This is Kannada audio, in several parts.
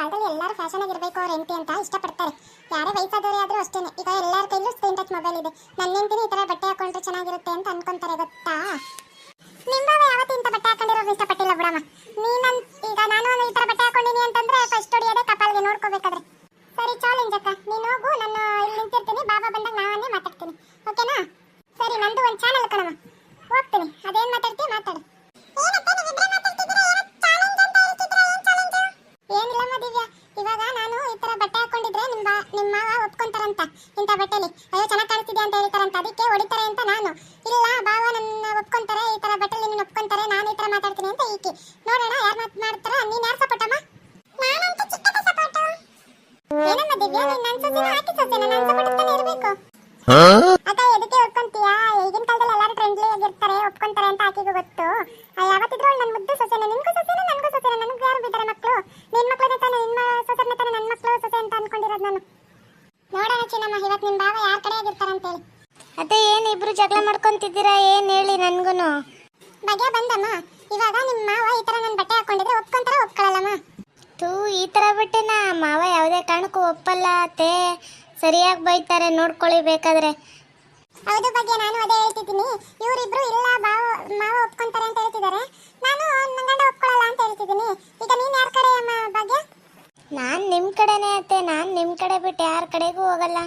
ಕಾಲದಲ್ಲಿ ಎಲ್ಲರೂ ಫ್ಯಾಷನ್ ಆಗಿರ್ಬೇಕು, ಅವ್ರ ಅಂತ ಇಷ್ಟಪಡ್ತಾರೆ. ಯಾರೇ ವಯಸ್ಸಾದವರೇ ಆದ್ರೂ ಅಷ್ಟೇನೆ ಈಗ ಎಲ್ಲರ ಕೈಲೂ ಸ್ಕ್ರೀನ್ ಟಚ್ ಮೊಬೈಲ್ ಇದೆ. ನನ್ನ ಹೆಂಡತಿನ ಈ ಥರ ಬಟ್ಟೆ ಹಾಕೊಂಡ್ರೆ ಚೆನ್ನಾಗಿರುತ್ತೆ ಅಂತ ಅನ್ಕೊಂತಾರೆ, ಗೊತ್ತಾ? ನಿಂಬಾವ ಯಾವತ್ತೂ ಇಂಥ ಬಟ್ಟೆ ಹಾಕೊಂಡಿರೋದು ಇಷ್ಟಪಟ್ಟಿಲ್ಲ ಬಿಡಮ್ಮ. ನೀನನ್ ಈಗ ನಾನು ಈ ತರ ಬಟ್ಟೆ ಹಾಕೊಂಡಿನಿ ಅಂತಂದ್ರೆ ಫಸ್ಟ್ ಹೊಡಿಯೋದೇ ಕಪಾಲ್ಗೆ ನೋಡ್ಕೋಬೇಕಾದ್ರೆ. ಸರಿ ಚಾಲೆಂಜ್ ಅಕ್ಕ ನೀನು ಹೋಗು, ನಾನು ಇಲ್ಲಿ ನಿಂತಿರ್ತೀನಿ. ಬಾಬಾ ಬಂದಾಗ ನಾವನ್ನೇ ಮಾತಾಡ್ತೀನಿ. ಓಕೆನಾ ಸರಿ, ನಂದು ಒಂದು ಚಾನಲ್ ಕಣಮ್ಮ ಈ ತರ ಬಟ್ಟೆ ಹಾಕೊಂಡಿದ್ರೆ ನಿಮ್ಮ ನಿಮ್ಮ ಮಾವ ಒಪ್ಕೊಂತಾರಂತ ಇಂಥ ಬಟ್ಟೆಲಿ. ಅಯ್ಯೋ ಚೆನ್ನಾಗಿ ಕಾಣಿಸ್ತಿದೆ ಅಂತ ಹೇಳ್ತಾರಂತ. ಅದಕ್ಕೆ ಹೊಡಿತಾರೆ ಅಂತ ನಾನು. ಇಲ್ಲ ಬಾವ ನನ್ನ ಒಪ್ಕೊಂತಾರೆ ಈ ತರ ಬಟ್ಟೆಲಿ ನಿನ್ನ ಒಪ್ಕೊಂತಾರೆ ನಾನು ಈ ತರ ಮಾತಾಡ್ತೀನಿ ಅಂತ ಈಕೆ. ನೋಡೋಣ ಯಾರು ಮಾತು ಮಾಡ್ತಾರ? ನೀನ್ ಯಾರು ಸಪೋರ್ಟ್ ಅಮ್ಮ? ನಾನಂತೂ ಚಿಕ್ಕದ ಸಪೋರ್ಟ್ ಏನಮ್ಮ ದಿವ್ಯಾ ನೀನ್ ನನ್ನ ಸೊಸೆನ ಹಾಕಿ ಸೊಸೆನ? ನನ್ನ ಸಪೋರ್ಟ್ ತಾನೇ ಇರಬೇಕು. ಅಕ್ಕ ಎದಕ್ಕೆ ಒಪ್ಕೊಂತೀಯಾ? ಈಗಿನ ಕಾಲದಲ್ಲಿ ಎಲ್ಲರೂ ಫ್ರೆಂಡ್ಲಿ ಆಗಿರ್ತಾರೆ ಒಪ್ಕೊಂತಾರೆ ಅಂತ ಆಕೆಗೂ ಗೊತ್ತು ಆ, ಯಾವತ್ತಿದ್ರು ನನ್ನ ಮುದ್ದು ಸೊಸೆನ ನಿನ್ಗೂ ಸೊಸೆನ ನನ್ಗೂ ಸೊಸೆನ ನನಗೆ ಯಾರು ಬಿದ್ದಾರೆ ಮಕ್ಕಳು ನಿನ್ ಮಕ್ಕಳನ್ನ ತಾನೆ ನಿನ್ನ ಸೊಸೆನ ತಾನೆ ನನ್ನ ಮಕ್ಕಳು ಸೊಸೆ ಅಂತ ಅನ್ಕೊಂಡಿರೋದು ನಾನು ನೋಡೋಣ ಚಿನ್ನಮ್ಮ ಇವತ್ತು ನಿಮ್ಮ ಬಾವ ಯಾರ ಕಡೆ ಆಗಿರ್ತಾರಂತೇಳಿ. ಅದೇ ಏನು ಇಬ್ರು ಜಗಳ ಮಾಡ್ಕೊಂತಿದ್ದೀರಾ ಏನು ಹೇಳಿ ನನಗೂ ಬಗೆ ಬಂದಮ್ಮ, ಇವಾಗ ನಿಮ್ಮ ಮಾವ ಈ ತರ ನನ್ನ ಬಟ್ಟೆ ಹಾಕೊಂಡಿದ್ರೆ ಒಪ್ಕೊಂತಾರ ಒಪ್ಕೊಳ್ಳಲ್ಲಮ್ಮ ತೂ ಈ ಥರ ಬಟ್ಟೆನ ಮಾವ ಯಾವುದೇ ಕಾರಣಕ್ಕೂ ಒಪ್ಪಲ್ಲ ಅತ್ತೆ. ಸರಿಯಾಗಿ ಬೈತಾರೆ ನೋಡ್ಕೊಳ್ಳಿ ಬೇಕಾದ್ರೆ. ಹೌದು ಬಗ್ಗೆ ನಾನು ಅದೇ ಹೇಳ್ತಿದ್ದೀನಿ. ಇವರಿಬ್ರು ಬಾವ ಮಾವ ಒಪ್ಕೊಂತಾರೆ ಅಂತ ಹೇಳ್ತಿದ್ದಾರೆ ನಾನು ನನ್ನ ಗಂಡ ಒಪ್ಕೊಳ್ಳಲ್ಲ ಅಂತ ಹೇಳ್ತಿದ್ದೀನಿ ಈಗ ನೀನ್ ಯಾರ ಕಡೆ ಅಮ್ಮ ಭಾಗ್ಯ ನಾನು ನಿಮ್ಮ ಕಡೆನೇ ಅತ್ತೆ, ನಾನು ನಿಮ್ಮ ಕಡೆ ಬಿಟ್ಟು ಯಾರ ಕಡೆಗೂ ಹೋಗಲ್ಲ.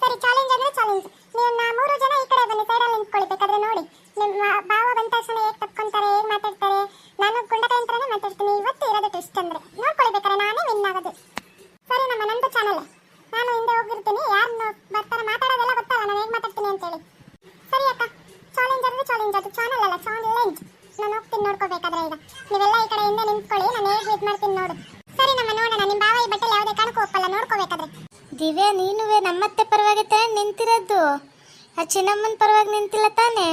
ಸರಿ ಚಾಲೆಂಜ್ ಅಂದ್ರೆ ಚಾಲೆಂಜ್ ನೀವು ನಾ ಮೂರು ಜನ ಈ ಕಡೆ ಬನ್ನಿ ಸೈಡಲ್ಲಿ ನಿಂತ್ಕೊಳ್ಳಿ ಬೇಕಾದ್ರೆ ನೋಡಿ. ನಿಮ್ಮ ಭಾವ ಬಂದ ತಕ್ಷಣ ಹೇಗೆ ತಪ್ಕೊಂತಾರೆ, ಹೇಗೆ ಮಾತಾಡ್ತಾರೆ? ನಾನು ಗುಂಡಕ ಅಂತಾನೆ ಮಾತಾಡ್ತೀನಿ. ಇವತ್ತು ಇರೋದು ಟ್ವಿಸ್ಟ್ ಅಂದ್ರೆ. ನೋಡ್ಕೊಳ್ಳಿ ಬೇಕಾದ್ರೆ ನಾನೇ ವಿನ್ ಆಗೋದು. ಸರಿ, ನಮ್ಮ ನಂದು ಚಾನಲ್ ನಾನು ಹಿಂದೆ ಹೋಗಿರ್ತೀನಿ. ಯಾರು ಬರ್ತಾರೆ, ಮಾತಾಡೋದೆಲ್ಲ ಗೊತ್ತಲ್ಲ, ನಾನು ಹೇಗೆ ಮಾತಾಡ್ತೀನಿ ಅಂತೇಳಿ. ಸರಿ ಅಕ್ಕ ಚಾಲೆಂಜ್ ಅಂದ್ರೆ ಚಾಲೆಂಜ್ ಅದು ಚಾನಲ್ ಅಲ್ಲ ಚಾಲೆಂಜ್ ನಾನು ಹೋಗ್ತೀನಿ ನೋಡ್ಕೋಬೇಕಾದ್ರೆ ಈಗ. ನೀವೆಲ್ಲ ಈ ಕಡೆ ಹಿಂದೆ ನಿಂತ್ಕೊಳ್ಳಿ, ನಾನು ಹೇಗೆ ಇದು ಮಾಡ್ತೀನಿ ನೋಡು ಸರಿ ನಮ್ಮ ನೋಡೋಣ ನಿಮ್ಮ ಭಾವ ಈ ಬಟ್ಟೆ ಯಾವುದೇ ಕಾರಣಕ್ಕೂ ಒಪ್ಪಲ್ಲ ನೋಡ್ಕೋಬೇಕಾದ್ರೆ ದಿವ್ಯಾ ನೀನುವೆ ನಮ್ಮತ್ತೆ ಪರವಾಗಿ ತಾನೇ ನಿಂತಿರೋದು? ಆ ಚಿನ್ನಮ್ಮನ ಪರವಾಗಿ ನಿಂತಿಲ್ಲ ತಾನೇ?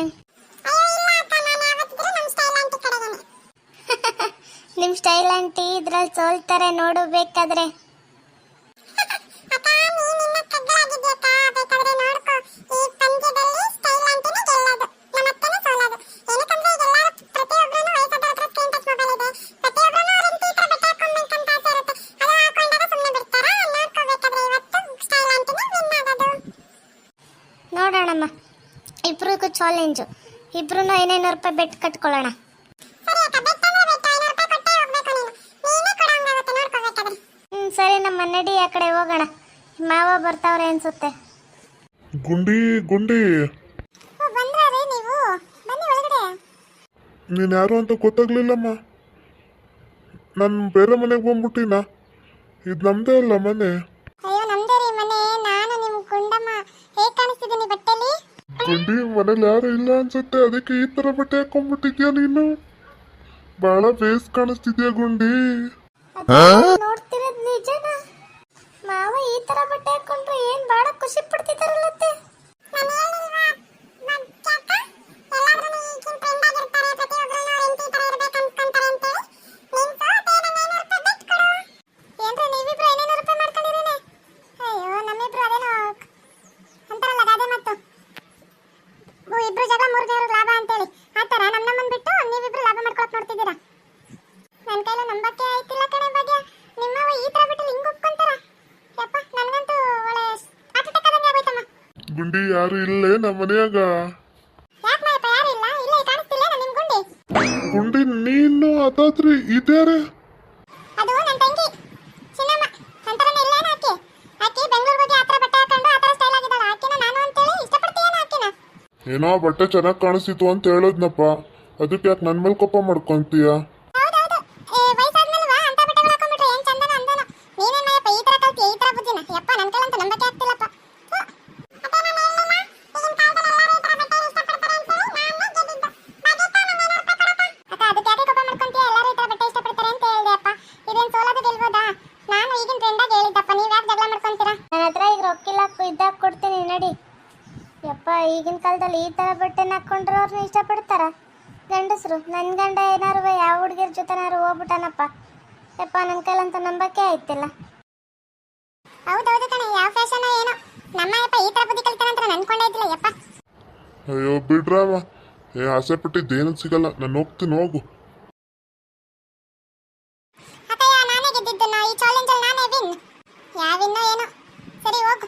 ನಿಮ್ಮ ಸ್ಟೈಲ್ ಆಂಟಿ ಇದ್ರಲ್ಲಿ ಸೋಲ್ತಾರೆ ನೋಡು ಇಬ್ರಿಗೂ ಚಾಲೆಂಜು ಇಬ್ರು ಐನೈನೂರು ರೂಪಾಯಿ ಬೆಟ್ ಕಟ್ಕೊಳ್ಳೋಣ. ಹ್ಞೂ ಸರಿ ನಮ್ಮ ನಡಿ ಆ ಕಡೆ ಹೋಗೋಣ. ಮಾವ ಬರ್ತಾವ್ರೆ ಅನ್ಸುತ್ತೆ. ಗುಂಡಿ ಗುಂಡಿ. ಬಂದ್ರಿ ನೀವು? ಬನ್ನಿ ಒಳಗಡೆ. ನೀನು ಯಾರು ಅಂತ ಗೊತ್ತಾಗ್ಲಿಲ್ಲಮ್ಮ. ನಾನು ಬೇರೆ ಮನೆಗೆ ಬಂದ್ಬಿಟ್ಟಿನ. ಇದು ನಮ್ದೇ ಅಲ್ಲ ಮನೆ. ಅಯ್ಯೋ ನಮ್ದೇ ರೀ ಮನೆ. ನಾನು ನಿಮ್ ಗುಂಡಮ್ಮ. ಹೇಗ್ ಕಾಣಿಸ್ತಿದ್ದೀನಿ ಗುಂಡಿ ಮನೇಲಿ ಯಾರು ಇಲ್ಲ ಅನ್ಸುತ್ತೆ. ಅದಕ್ಕೆ ಈ ತರ ಬಟ್ಟೆ ಹಾಕೊಂಡ್ಬಿಟ್ಟಿದ್ಯಾ ನೀನು? ಬಹಳ ಬೇಸ್ ಕಾಣಿಸ್ತಿದ್ಯಾ ಗುಂಡಿ? ನೋಡ್ತಿರೋದು ನಿಜನಾ? ಮಾವ ಈ ತರ ಬಟ್ಟೆ ಹಾಕೊಂಡ್ರೆ ಏನ್ ಬಹಳ ಖುಷಿ ಪಡ್ತಿದಾರಲ್ಲತ್ತೆ ಏನ್ರಿ ನೀವಿಬ್ರು ಐನೂರು ರೂಪಾಯಿ ಮಾಡ್ಕೊಂಡಿರೇನೆ ಅಯ್ಯೋ ನಮ್ಮಿಬ್ರು ಅದೇನೋ ಅಂತಾರಲ್ಲ ಗಾದೆ ಮಾತು ಓ, ಇಬ್ರು ಜಗಳ ಮೂರು ದೇವ್ರಿಗೆ ಲಾಭ ಅಂತೇಳಿ ಆ ಥರ ನಮ್ಮ ನಮ್ಮನ್ ಬಿಟ್ಟು ನೀವಿಬ್ರು ಲಾಭ ಮಾಡ್ಕೊಳಕ್ ನೋಡ್ತಿದ್ದೀರಾ ನನ್ನ ಕೈಲ ನಂಬಕ್ಕೆ ಆಯ್ತಿಲ್ಲ ಕಣೆ ಬಗ್ಗೆ ನಿಮ್ಮವ ಈ ಥರ ಬಿಟ್ಟು ಹಿಂಗ್ ಒಪ್ಕೊಂತಾರ ಯಪ್ಪ ನನಗಂತೂ ಒಳ್ಳೆ ಹಾರ್ಟ್ ಅಟ್ಯಾಕ್ ಆದಂಗೆ ಗುಂಡಿ ಯಾರು ಇಲ್ಲೇ ನಮ್ಮ ಮನೆಯಾಗ. ಯಾಕೆ ಮಾಯಪ್ಪ ಯಾರು ಇಲ್ಲ? ಇಲ್ಲೇ ಕಾಣಿಸ್ತಿಲ್ಲ ನಿಮ್ ಗುಂಡಿ? ಗುಂಡಿ ನೀನು ಅದಾದ್ರಿ ಇದ್ಯಾರೆ? ಅದು ನನ್ನ ತಂಗಿ. ಚಿನ್ನಮ್ಮ. ನಂತರನೇ ಆಕೆ? ಆಕೆ ಬೆಂಗಳೂರಿಗೆ ಹೋಗಿ ಆ ಬಟ್ಟೆ ಹಾಕೊಂಡು ಆ ಸ್ಟೈಲ್ ಆಗಿದ್ದಾಳೆ. ಆಕೆನ ನಾನು ಅಂತೇಳಿ ಇಷ್ಟಪಡ್ತೀಯೇನ ಆಕೆನ? ಏನೋ ಬಟ್ಟೆ ಚೆನ್ನಾಗಿ ಕಾಣಿಸ್ತಿತ್ತು ಅಂತ ಹೇಳೋದ್ನಪ್ಪ. ಅದಕ್ಕೆ ಯಾಕೆ ನನ್ನ ಮೇಲೆ ಕೋಪ ಮಾಡ್ಕೊಂತೀಯ? ನಡಿ. ಯಪ್ಪ ಈಗಿನ ಕಾಲದಲ್ಲಿ ಈ ಥರ ಬಟ್ಟೆನ ಹಾಕ್ಕೊಂಡ್ರೆ ಅವ್ರನ್ನ ಇಷ್ಟಪಡ್ತಾರ? ಗಂಡಸರು ನನ್ನ ಗಂಡ ಏನಾರು ಯಾವ ಹುಡುಗಿರ ಜೊತೆನಾರು ಹೋಗ್ಬಿಟ್ಟಾನಪ್ಪ. ಯಪ್ಪ ನನ್ನ ಕೈಲಂತೂ ನಂಬಕ್ಕೆ ಆಯ್ತಿಲ್ಲ. ಹೌದೌದು ಕಣೆ ಯಾವ ಫ್ಯಾಷನ್ ಏನೋ. ನಮ್ಮ ಯಪ್ಪ ಈ ತರ ಬುದ್ಧಿ ಕಲಿತಾರಂತ ನಾನು ಅನ್ಕೊಂಡೇ ಇದ್ದಿಲ್ಲ ಯಪ್ಪ. ಅಯ್ಯೋ ಬಿಡ್ರವ. ಏ ಆಸೆ ಪಟ್ಟಿದ್ದೇನು ಸಿಗಲ್ಲ. ನಾನು ಹೋಗ್ತೀನಿ ಹೋಗು ಅಕ್ಕಯ್ಯ ನಾನೇ ಗೆದ್ದಿದ್ದು ನಾ ಈ ಚಾಲೆಂಜ್ ಯಾವಿನ್ನೋ ಏನೋ ಸರಿ ಹೋಗು